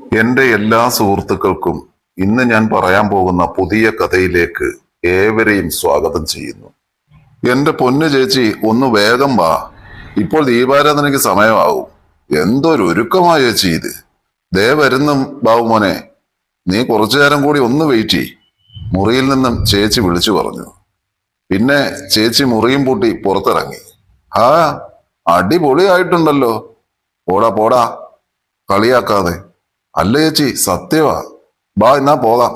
എന്റെ എല്ലാ സുഹൃത്തുക്കൾക്കും ഇന്ന് ഞാൻ പറയാൻ പോകുന്ന പുതിയ കഥയിലേക്ക് ഏവരെയും സ്വാഗതം ചെയ്യുന്നു. എന്റെ പൊന്നു ചേച്ചി ഒന്ന് വേഗം വാ. ഇപ്പോൾ ദീപാരാധനയ്ക്ക് സമയമാകും. എന്തൊരു ഒരുക്കമാ ചേച്ചി ഇത്. ദേ വരുന്നു ബാബുമോനെ നീ കുറച്ചു നേരം കൂടി ഒന്ന് വെയിറ്റ് ചെയ് മുറിയിൽ നിന്നും ചേച്ചി വിളിച്ചു പറഞ്ഞു. പിന്നെ ചേച്ചി മുറിയും പൂട്ടി പുറത്തിറങ്ങി. ആ അടിപൊളിയായിട്ടുണ്ടല്ലോ. പോടാ പോടാ. കളിയാക്കാതെ. അല്ല ചേച്ചി സത്യവാ. ബാ എന്നാ പോകാം.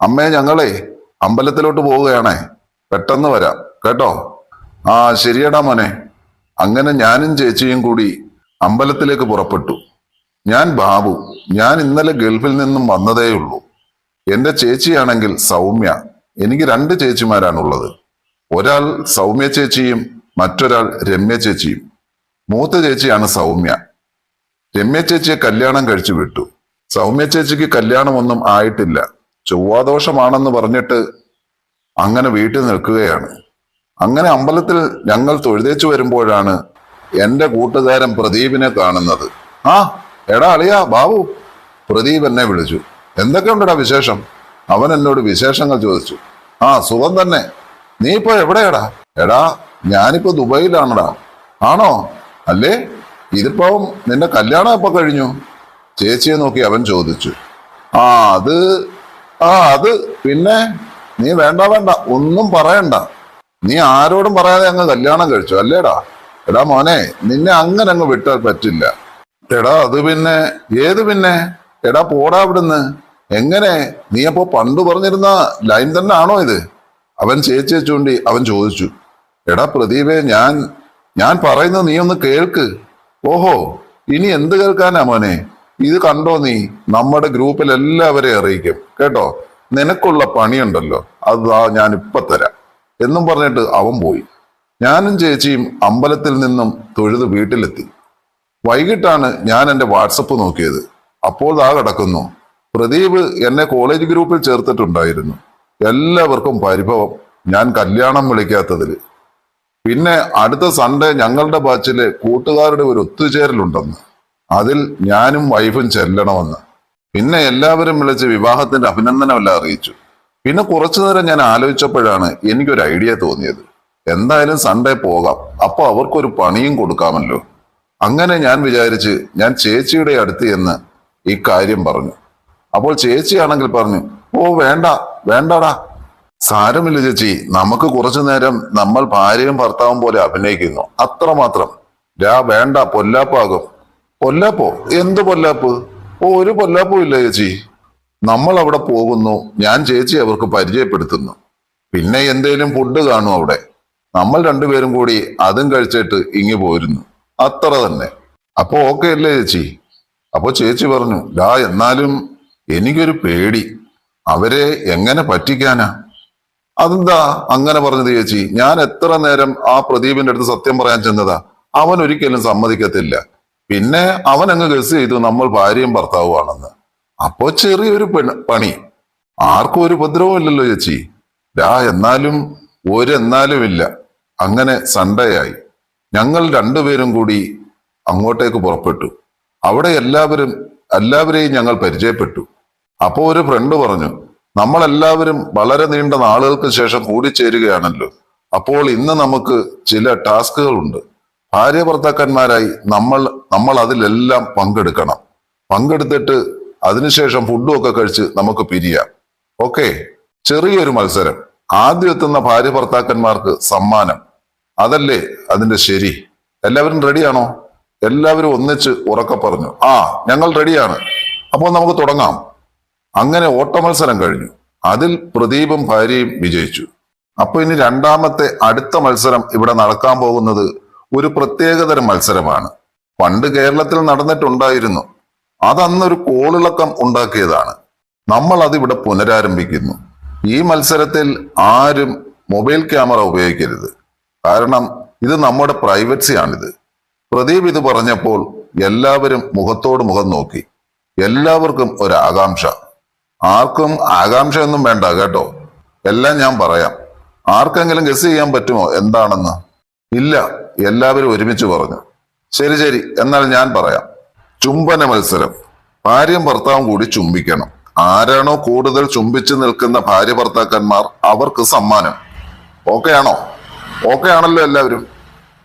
അമ്മേ ഞങ്ങളെ അമ്പലത്തിലോട്ട് പോവുകയാണേ. പെട്ടെന്ന് വരാം. കേട്ടോ? ആ ശരിയടാ മോനെ. അങ്ങനെ ഞാനും ചേച്ചിയും കൂടി അമ്പലത്തിലേക്ക് പുറപ്പെട്ടു. ഞാൻ ബാബു. ഞാൻ ഇന്നലെ ഗൾഫിൽ നിന്നും വന്നതേയുള്ളൂ. എന്റെ ചേച്ചിയാണെങ്കിൽ സൗമ്യ. എനിക്ക് രണ്ട് ചേച്ചിമാരാണുള്ളത്. ഒരാൾ സൗമ്യ ചേച്ചിയും മറ്റൊരാൾ രമ്യ ചേച്ചിയും. മൂത്ത ചേച്ചിയാണ് സൗമ്യ. രമ്യ ചേച്ചിയെ കല്യാണം കഴിച്ചു വിട്ടു. സൗമ്യ ചേച്ചിക്ക് കല്യാണമൊന്നും ആയിട്ടില്ല. ചൊവ്വാദോഷമാണെന്ന് പറഞ്ഞിട്ട് അങ്ങനെ വീട്ടിൽ നിൽക്കുകയാണ്. അങ്ങനെ അമ്പലത്തിൽ ഞങ്ങൾ തൊഴുതേച്ചു വരുമ്പോഴാണ് എന്റെ കൂട്ടുകാരൻ പ്രദീപിനെ കാണുന്നത്. ആ എടാ അളിയാ ബാബു. പ്രദീപ് എന്നെ വിളിച്ചു. എന്തൊക്കെയുണ്ടടാ വിശേഷം? അവൻ എന്നോട് വിശേഷങ്ങൾ ചോദിച്ചു. ആ സുഖം തന്നെ. നീ ഇപ്പൊ എവിടെയാടാ? എടാ ഞാനിപ്പോ ദുബൈയിലാണടാ. ആണോ? അല്ലേ? ഇതിപ്പോ നിന്റെ കല്യാണം എപ്പോ കഴിഞ്ഞു? ചേച്ചിയെ നോക്കി അവൻ ചോദിച്ചു. ആ അത് ആ അത് പിന്നെ നീ വേണ്ട വേണ്ട ഒന്നും പറയണ്ട. നീ ആരോടും പറയാതെ അങ്ങ് കല്യാണം കഴിച്ചു അല്ലേടാ? എടാ മോനെ നിന്നെ അങ്ങനെ അങ്ങ് വിട്ടാൽ പറ്റില്ല. എടാ അത് പിന്നെ ഏത് പിന്നെ? എടാ പോടാ അവിടുന്ന്. എങ്ങനെ? നീ അപ്പോ പണ്ട് പറഞ്ഞിരുന്ന ലൈൻ തന്നെ ആണോ ഇത്? അവൻ ചേച്ചിയെ ചൂണ്ടി അവൻ ചോദിച്ചു. എടാ പ്രദീപേ ഞാൻ ഞാൻ പറയുന്നത് നീ ഒന്ന് കേൾക്ക്. ഓഹോ ഇനി എന്ത് കേൾക്കാനാ മോനെ? ഇത് കണ്ടോ നീ? നമ്മുടെ ഗ്രൂപ്പിൽ എല്ലാവരെയും അറിയിക്കും. കേട്ടോ? നിനക്കുള്ള പണിയുണ്ടല്ലോ. അത് ഞാൻ ഇപ്പൊ തരാം. എന്നും പറഞ്ഞിട്ട് അവൻ പോയി. ഞാനും ചേച്ചിയും അമ്പലത്തിൽ നിന്നും തൊഴുത് വീട്ടിലെത്തി. വൈകിട്ടാണ് ഞാൻ എന്റെ വാട്സപ്പ് നോക്കിയത്. അപ്പോൾ ആ കിടക്കുന്നു. പ്രദീപ് എന്നെ കോളേജ് ഗ്രൂപ്പിൽ ചേർത്തിട്ടുണ്ടായിരുന്നു. എല്ലാവർക്കും പരിഭവം. ഞാൻ കല്യാണം വിളിക്കാത്തതിൽ പിന്നെ അടുത്ത സൺഡേ ഞങ്ങളുടെ ബാച്ചിലെ കൂട്ടുകാരുടെ ഒരു ഒത്തുചേരലുണ്ടെന്ന്. അതിൽ ഞാനും വൈഫും ചെല്ലണമെന്ന്. പിന്നെ എല്ലാവരും വിളിച്ച് വിവാഹത്തിന്റെ അഭിനന്ദനമെല്ലാം അറിയിച്ചു. പിന്നെ കുറച്ചു നേരം ഞാൻ ആലോചിച്ചപ്പോഴാണ് എനിക്കൊരു ഐഡിയ തോന്നിയത്. എന്തായാലും സൺഡേ പോകാം. അപ്പൊ അവർക്കൊരു പണിയും കൊടുക്കാമല്ലോ. അങ്ങനെ ഞാൻ വിചാരിച്ച് ഞാൻ ചേച്ചിയുടെ അടുത്ത് എന്ന് ഈ കാര്യം പറഞ്ഞു. അപ്പോൾ ചേച്ചിയാണെങ്കിൽ പറഞ്ഞു ഓ വേണ്ട വേണ്ടടാ. സാരമില്ല ചേച്ചി നമുക്ക് കുറച്ചു നേരം നമ്മൾ ഭാര്യയും ഭർത്താവും പോലെ അഭിനയിക്കുന്നു. അത്രമാത്രം. രാ വേണ്ട പൊല്ലാപ്പാകും. പൊല്ലാപ്പോ? എന്ത് പൊല്ലാപ്പ്? ഓ ഒരു പൊല്ലാപ്പും ഇല്ല ചേച്ചി. നമ്മൾ അവിടെ പോകുന്നു. ഞാൻ ചേച്ചി അവർക്ക് പരിചയപ്പെടുത്തുന്നു. പിന്നെ എന്തേലും ഫുഡ് കാണും അവിടെ. നമ്മൾ രണ്ടുപേരും കൂടി അതും കഴിച്ചിട്ട് ഇങ്ങി പോരുന്നു. അത്ര തന്നെ. അപ്പൊ ഓക്കെ അല്ലേ ചേച്ചി? അപ്പൊ ചേച്ചി പറഞ്ഞു ഡാ എന്നാലും എനിക്കൊരു പേടി. അവരെ എങ്ങനെ പറ്റിക്കാനാ? അതെന്താ അങ്ങനെ പറഞ്ഞത് ചേച്ചി? ഞാൻ എത്ര നേരം ആ പ്രദീപിന്റെ അടുത്ത് സത്യം പറയാൻ ചെന്നതാ? അവൻ ഒരിക്കലും സമ്മതിക്കത്തില്ല. പിന്നെ അവൻ അങ്ങ് ഗസ് ചെയ്തു നമ്മൾ ഭാര്യയും ഭർത്താവുമാണെന്ന്. അപ്പോ ചെറിയൊരു പെണ്. ആർക്കും ഒരു ഉപദ്രവം ഇല്ലല്ലോ ചേച്ചി. രാ എന്നാലും ഒരെന്നാലും ഇല്ല. അങ്ങനെ സൺഡേയായി. ഞങ്ങൾ രണ്ടുപേരും കൂടി അങ്ങോട്ടേക്ക് പുറപ്പെട്ടു. അവിടെ എല്ലാവരും എല്ലാവരെയും ഞങ്ങൾ പരിചയപ്പെട്ടു. അപ്പോൾ ഒരു ഫ്രണ്ട് പറഞ്ഞു നമ്മളെല്ലാവരും വളരെ നീണ്ട നാളുകൾക്ക് ശേഷം കൂടിച്ചേരുകയാണല്ലോ. അപ്പോൾ ഇന്ന് നമുക്ക് ചില ടാസ്കുകളുണ്ട്. ഭാര്യ ഭർത്താക്കന്മാരായി നമ്മൾ നമ്മൾ അതിലെല്ലാം പങ്കെടുക്കണം. പങ്കെടുത്തിട്ട് അതിനുശേഷം ഫുഡും ഒക്കെ കഴിച്ച് നമുക്ക് പിരിയാം. ഓക്കെ ചെറിയൊരു മത്സരം. ആദ്യം എത്തുന്ന ഭാര്യ ഭർത്താക്കന്മാർക്ക് സമ്മാനം. അതല്ലേ അതിന്റെ ശരി? എല്ലാവരും റെഡിയാണോ എല്ലാവരും ഒന്നിച്ച് ഉറക്കെ പറഞ്ഞു. ആ ഞങ്ങൾ റെഡിയാണ് അപ്പോൾ നമുക്ക് തുടങ്ങാം. അങ്ങനെ ഓട്ടമത്സരം കഴിഞ്ഞു. അതിൽ പ്രദീപും ഭാര്യയും വിജയിച്ചു. അപ്പൊ ഇനി രണ്ടാമത്തെ അടുത്ത മത്സരം ഇവിടെ നടക്കാൻ പോകുന്നത് ഒരു പ്രത്യേകതരം മത്സരമാണ്. പണ്ട് കേരളത്തിൽ നടന്നിട്ടുണ്ടായിരുന്നു. അതന്നൊരു കോളിളക്കം ഉണ്ടാക്കിയതാണ്. നമ്മൾ അതിവിടെ പുനരാരംഭിക്കുന്നു. ഈ മത്സരത്തിൽ ആരും മൊബൈൽ ക്യാമറ ഉപയോഗിക്കരുത്. കാരണം ഇത് നമ്മുടെ പ്രൈവസി ആണിത് പ്രദീപ് ഇത് പറഞ്ഞപ്പോൾ എല്ലാവരും മുഖത്തോട് മുഖം നോക്കി. എല്ലാവർക്കും ഒരു ആകാംക്ഷ ആർക്കും ആകാംക്ഷയൊന്നും വേണ്ട കേട്ടോ. എല്ലാം ഞാൻ പറയാം. ആർക്കെങ്കിലും ഗസ് ചെയ്യാൻ പറ്റുമോ? എന്താണെന്ന്? ഇല്ല. എല്ലാവരും ഒരുമിച്ച് പറഞ്ഞു. ശരി ശരി. എന്നാൽ ഞാൻ പറയാം. ചുംബന മത്സരം. ഭാര്യയും ഭർത്താവും കൂടി ചുംബിക്കണം. ആരാണോ കൂടുതൽ ചുംബിച്ചു നിൽക്കുന്ന ഭാര്യ ഭർത്താക്കന്മാർ അവർക്ക് സമ്മാനം. ഓക്കെ ആണോ? ഓക്കെ ആണല്ലോ എല്ലാവരും.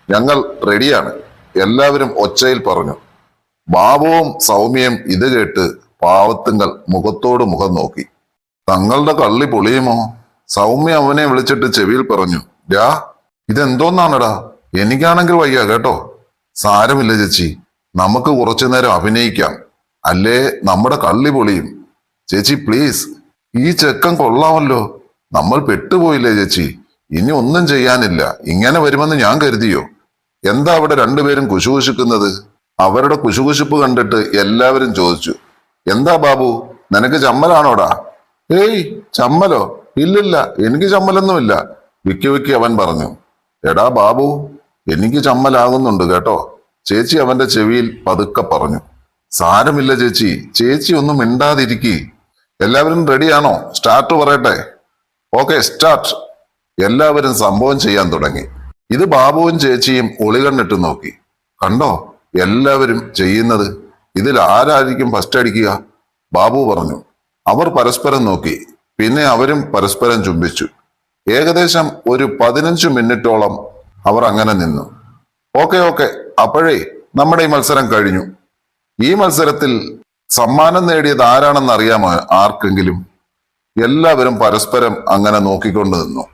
ഞങ്ങൾ റെഡിയാണ് എല്ലാവരും ഒച്ചയിൽ പറഞ്ഞു. ബാബുവും സൗമ്യയും ഇത് കേട്ട് പാവത്തുങ്ങൾ മുഖത്തോട് മുഖം നോക്കി. തങ്ങളുടെ കള്ളി പൊളിയുമോ? സൗമ്യ അവനെ വിളിച്ചിട്ട് ചെവിയിൽ പറഞ്ഞു രാ ഇതെന്തോന്നാണടാ? എനിക്കാണെങ്കിൽ വയ്യ കേട്ടോ? സാരമില്ല ചേച്ചി. നമുക്ക് കുറച്ചു നേരം അഭിനയിക്കാം. അല്ലേ? നമ്മുടെ കള്ളി പൊളിയും. ചേച്ചി പ്ലീസ് ഈ ചെക്കൻ കൊള്ളാമല്ലോ. നമ്മൾ പെട്ടുപോയില്ലേ ചേച്ചി? ഇനി ഒന്നും ചെയ്യാനില്ല. ഇങ്ങനെ വരുമെന്ന് ഞാൻ കരുതിയോ? എന്താ അവിടെ രണ്ടുപേരും കുശുകുശിക്കുന്നത്? അവരുടെ കുശുകുശിപ്പ് കണ്ടിട്ട് എല്ലാവരും ചോദിച്ചു. എന്താ ബാബു? നിനക്ക് ചമ്മലാണോടാ? ഏയ് ചമ്മലോ? ഇല്ലില്ല എനിക്ക് ചമ്മലൊന്നുമില്ല. വിക്കി വിക്കി അവൻ പറഞ്ഞു. എടാ ബാബു എനിക്ക് ചമ്മലാകുന്നുണ്ട് കേട്ടോ. ചേച്ചി അവന്റെ ചെവിയിൽ പതുക്കെ പറഞ്ഞു. സാരമില്ല ചേച്ചി ചേച്ചി ഒന്നും മിണ്ടാതിരിക്കി. എല്ലാവരും റെഡിയാണോ സ്റ്റാർട്ട് പറയട്ടെ. ഓക്കെ സ്റ്റാർട്ട് എല്ലാവരും സംഭവം ചെയ്യാൻ തുടങ്ങി. ഇത് ബാബുവും ചേച്ചിയും ഒളികണ്ണിട്ട് നോക്കി. കണ്ടോ? എല്ലാവരും ചെയ്യുന്നത്? ഇതിൽ ആരായിരിക്കും ഫസ്റ്റ് അടിക്കുക? ബാബു പറഞ്ഞു. അവർ പരസ്പരം നോക്കി. പിന്നെ അവരും പരസ്പരം ചുംബിച്ചു. ഏകദേശം ഒരു പതിനഞ്ച് മിനിറ്റോളം അവർ അങ്ങനെ നിന്നു. Okay okay. അപ്പോഴേ നമ്മുടെ ഈ മത്സരം കഴിഞ്ഞു. ഈ മത്സരത്തിൽ സമ്മാനം നേടിയത് ആരാണെന്ന് അറിയാമോ ആർക്കെങ്കിലും എല്ലാവരും പരസ്പരം അങ്ങനെ നോക്കിക്കൊണ്ട് നിന്നു.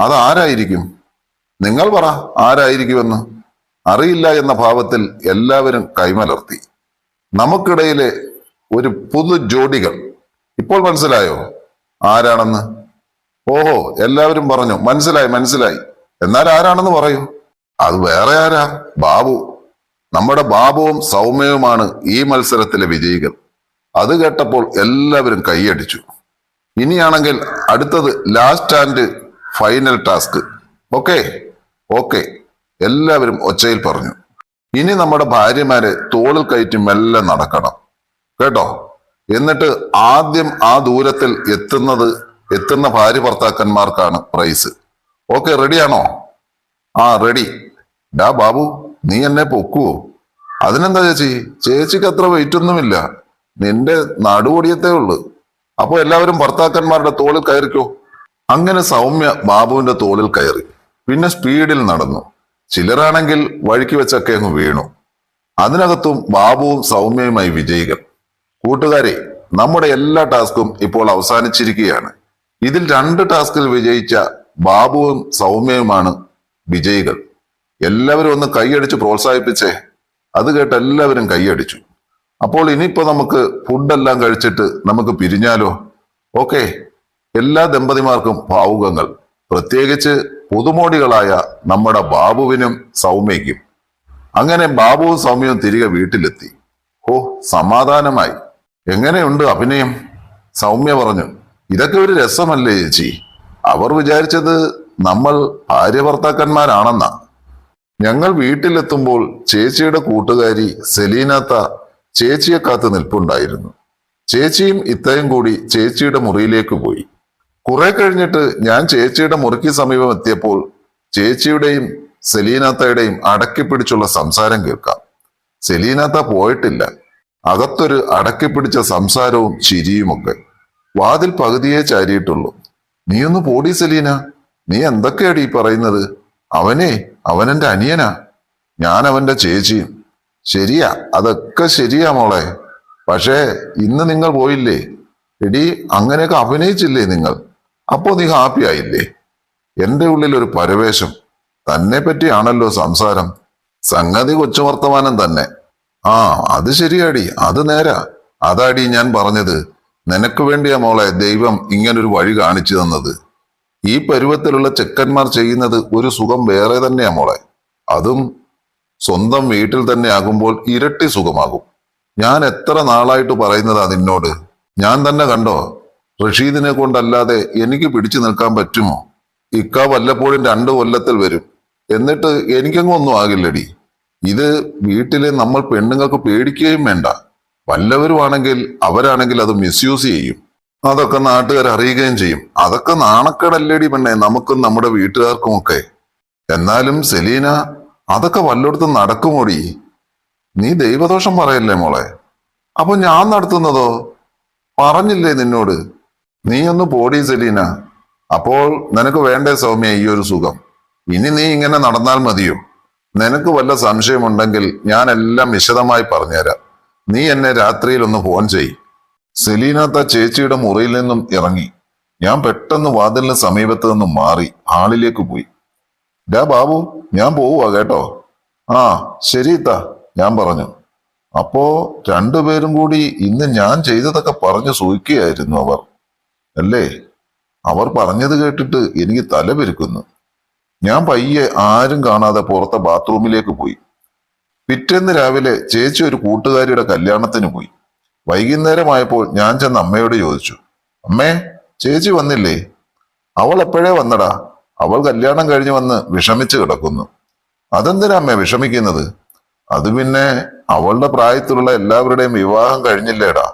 അതാരായിരിക്കും നിങ്ങൾ പറ ആരായിരിക്കുമെന്ന്. അറിയില്ല എന്ന ഭാവത്തിൽ എല്ലാവരും കൈമലർത്തി. നമുക്കിടയിലെ ഒരു പുതു ജോഡികൾ. ഇപ്പോൾ മനസ്സിലായോ? ആരാണെന്ന്? ഓഹോ എല്ലാവരും പറഞ്ഞു. മനസ്സിലായി മനസ്സിലായി. എന്നാൽ ആരാണെന്ന് പറയൂ. അത് വേറെ ആരാ? ബാബു. നമ്മുടെ ബാബുവും സൗമ്യവുമാണ് ഈ മത്സരത്തിലെ വിജയികൾ. അത് കേട്ടപ്പോൾ എല്ലാവരും കൈയടിച്ചു. ഇനിയാണെങ്കിൽ അടുത്തത് last and final task okay okay എല്ലാവരും ഒച്ചയിൽ പറഞ്ഞു. ഇനി നമ്മുടെ ഭാര്യമാരെ തോളിൽ കയറ്റി മെല്ലെ നടക്കണം. കേട്ടോ? എന്നിട്ട് ആദ്യം ആ ദൂരത്തിൽ എത്തുന്നത് എത്തുന്ന ഭാര്യ ഭർത്താക്കന്മാർക്കാണ് പ്രൈസ് ഓക്കെ റെഡിയാണോ ആ റെഡി ഡാ ബാബു നീ എന്നെ പൊക്കുവോ? അതിനെന്താ ചേച്ചി? ചേച്ചിക്ക് അത്ര വെയിറ്റ് ഒന്നുമില്ല. നിന്റെ നടുപൊടിയത്തേ ഉള്ളു. അപ്പോൾ എല്ലാവരും ഭർത്താക്കന്മാരുടെ തോളിൽ കയറിക്കോ. അങ്ങനെ സൗമ്യ ബാബുവിന്റെ തോളിൽ കയറി. പിന്നെ സ്പീഡിൽ നടന്നു. ചിലരാണെങ്കിൽ വഴിക്ക് വെച്ചൊക്കെ അങ്ങ് വീണു. അതിനകത്തും ബാബുവും സൗമ്യയുമായി വിജയികൾ. കൂട്ടുകാരെ നമ്മുടെ എല്ലാ ടാസ്കും ഇപ്പോൾ അവസാനിച്ചിരിക്കുകയാണ്. ഇതിൽ രണ്ട് ടാസ്കിൽ വിജയിച്ച ബാബുവും സൗമ്യയുമാണ് വിജയികൾ. എല്ലാവരും ഒന്ന് കൈയടിച്ച് പ്രോത്സാഹിപ്പിച്ചേ. അത് കേട്ട് എല്ലാവരും കൈയടിച്ചു. അപ്പോൾ ഇനിയിപ്പോ നമുക്ക് ഫുഡെല്ലാം കഴിച്ചിട്ട് നമുക്ക് പിരിഞ്ഞാലോ? ഓക്കെ. എല്ലാ ദമ്പതിമാർക്കും ഭാവുകങ്ങൾ പ്രത്യേകിച്ച് പുതുമോടികളായ നമ്മുടെ ബാബുവിനും സൗമ്യയ്ക്കും. അങ്ങനെ ബാബുവും സൗമ്യവും തിരികെ വീട്ടിലെത്തി. ഓ സമാധാനമായി. എങ്ങനെയുണ്ട് അഭിനയം? സൗമ്യ പറഞ്ഞു ഇതൊക്കെ ഒരു രസമല്ലേ ചേച്ചി? അവർ വിചാരിച്ചത് നമ്മൾ ഭാര്യ ഞങ്ങൾ വീട്ടിലെത്തുമ്പോൾ ചേച്ചിയുടെ കൂട്ടുകാരി സെലീനാത്ത ചേച്ചിയെ കാത്ത് നിൽപ്പുണ്ടായിരുന്നു. ചേച്ചിയും ഇത്തയും കൂടി ചേച്ചിയുടെ മുറിയിലേക്ക് പോയി. കുറെ കഴിഞ്ഞിട്ട് ഞാൻ ചേച്ചിയുടെ മുറിക്ക് സമീപം എത്തിയപ്പോൾ ചേച്ചിയുടെയും സെലീനാത്തയുടെയും അടക്കി പിടിച്ചുള്ള സംസാരം കേൾക്കാം. സെലീനാത്ത പോയിട്ടില്ല. അകത്തൊരു അടക്കി പിടിച്ച സംസാരവും ചിരിയുമൊക്കെ. വാതിൽ പകുതിയെ ചാരിയിട്ടുള്ളൂ. നീ ഒന്ന് പോടി സെലീന. നീ എന്തൊക്കെയാടി പറയുന്നത്? അവനെ അവനെന്റെ അനിയനാ. ഞാൻ അവന്റെ ചേച്ചിയും ശരിയാ അതൊക്കെ ശരിയാ മോളെ. പക്ഷേ ഇന്ന് നിങ്ങൾ പോയില്ലേ? എടി അങ്ങനെയൊക്കെ അഭിനയിച്ചില്ലേ നിങ്ങൾ? അപ്പോ നീ ഹാപ്പി ആയില്ലേ? എന്റെ ഉള്ളിൽ ഒരു പരവേശം. തന്നെ പറ്റിയാണല്ലോ സംസാരം. സംഗതി കൊച്ചുവർത്തമാനം തന്നെ. ആ അത് ശരിയാടി. അത് നേരാ. അതാടി ഞാൻ പറഞ്ഞത്. നിനക്ക് വേണ്ടിയാ മോളെ ദൈവം ഇങ്ങനൊരു വഴി കാണിച്ചു തന്നത്. ഈ പരുവത്തിലുള്ള ചെക്കന്മാർ ചെയ്യുന്നത് ഒരു സുഖം വേറെ തന്നെയാ മോളെ. അതും സ്വന്തം വീട്ടിൽ തന്നെ ആകുമ്പോൾ ഇരട്ടി സുഖമാകും. ഞാൻ എത്ര നാളായിട്ട് പറയുന്നതാ നിന്നോട്? ഞാൻ തന്നെ കണ്ടോ? റഷീദിനെ കൊണ്ടല്ലാതെ എനിക്ക് പിടിച്ചു നിൽക്കാൻ പറ്റുമോ? ഇക്ക വല്ലപ്പോഴും രണ്ട് കൊല്ലത്തിൽ വരും. എന്നിട്ട് എനിക്കങ്ങൊന്നും ആകില്ലടി. ഇത് വീട്ടിലെ നമ്മൾ പെണ്ണുങ്ങൾക്ക് പേടിക്കുകയും വേണ്ട. വല്ലവരുമാണെങ്കിൽ അവരാണെങ്കിൽ അത് മിസ്യൂസ് ചെയ്യും. അതൊക്കെ നാട്ടുകാർ അറിയുകയും ചെയ്യും. അതൊക്കെ നാണക്കേടല്ലേടി പെണ്ണേ. നമുക്കും നമ്മുടെ വീട്ടുകാർക്കും ഒക്കെ എന്നാലും സെലീന അതൊക്കെ വല്ലയിടത്തും നടക്കുമോടി? നീ ദൈവദോഷം പറയല്ലേ മോളെ? അപ്പൊ ഞാൻ നടത്തുന്നതോ? പറഞ്ഞില്ലേ നിന്നോട്? നീ ഒന്ന് പോടി സെലീന. അപ്പോൾ നിനക്ക് വേണ്ടേ സൗമ്യ ഈ ഒരു സുഖം. ഇനി നീ ഇങ്ങനെ നടന്നാൽ മതിയോ? നിനക്ക് വല്ല സംശയമുണ്ടെങ്കിൽ ഞാൻ എല്ലാം വിശദമായി പറഞ്ഞുതരാം. നീ എന്നെ രാത്രിയിൽ ഒന്ന് ഫോൺ ചെയ്. സെലീനാത്ത ചേച്ചിയുടെ മുറിയിൽ നിന്നും ഇറങ്ങി. ഞാൻ പെട്ടെന്ന് വാതിലിന് സമീപത്ത് നിന്നും മാറി ഹാളിലേക്ക് പോയി. ഡാ ബാബു ഞാൻ പോവുക കേട്ടോ. ആ ശരി ഞാൻ പറഞ്ഞു. അപ്പോ രണ്ടുപേരും കൂടി ഇന്ന് ഞാൻ ചെയ്തതൊക്കെ പറഞ്ഞു സൂഹിക്കുകയായിരുന്നു അവർ. അല്ലേ? അവർ പറഞ്ഞത് കേട്ടിട്ട് എനിക്ക് തല പെരുക്കുന്നു. ഞാൻ പയ്യെ ആരും കാണാതെ പുറത്തെ ബാത്റൂമിലേക്ക് പോയി. പിറ്റേന്ന് രാവിലെ ചേച്ചി ഒരു കൂട്ടുകാരിയുടെ കല്യാണത്തിന് പോയി. വൈകുന്നേരമായപ്പോൾ ഞാൻ ചെന്ന് അമ്മയോട് ചോദിച്ചു അമ്മേ ചേച്ചി വന്നില്ലേ? അവൾ എപ്പോഴേ വന്നടാ? അവൾ കല്യാണം കഴിഞ്ഞ് വന്ന് വിഷമിച്ച് കിടക്കുന്നു. അതെന്തിനാ അമ്മേ വിഷമിക്കുന്നത്? അത് പിന്നെ അവളുടെ പ്രായത്തിലുള്ള എല്ലാവരുടെയും വിവാഹം കഴിഞ്ഞില്ലേടാ.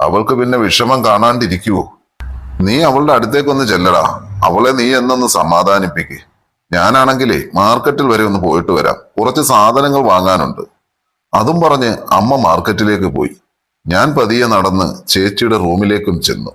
അവൾക്ക് പിന്നെ വിഷമം കാണാണ്ടിരിക്കുവോ? നീ അവളുടെ അടുത്തേക്കൊന്ന് ചെല്ലടാ. അവളെ നീ എന്നൊന്ന് സമാധാനിപ്പിക്ക്. ഞാനാണെങ്കിലേ മാർക്കറ്റിൽ വരെ ഒന്ന് പോയിട്ട് വരാം. കുറച്ച് സാധനങ്ങൾ വാങ്ങാനുണ്ട്. അതും പറഞ്ഞ് അമ്മ മാർക്കറ്റിലേക്ക് പോയി. ഞാൻ പതിയെ നടന്ന് ചേച്ചിയുടെ റൂമിലേക്കും ചെന്നു.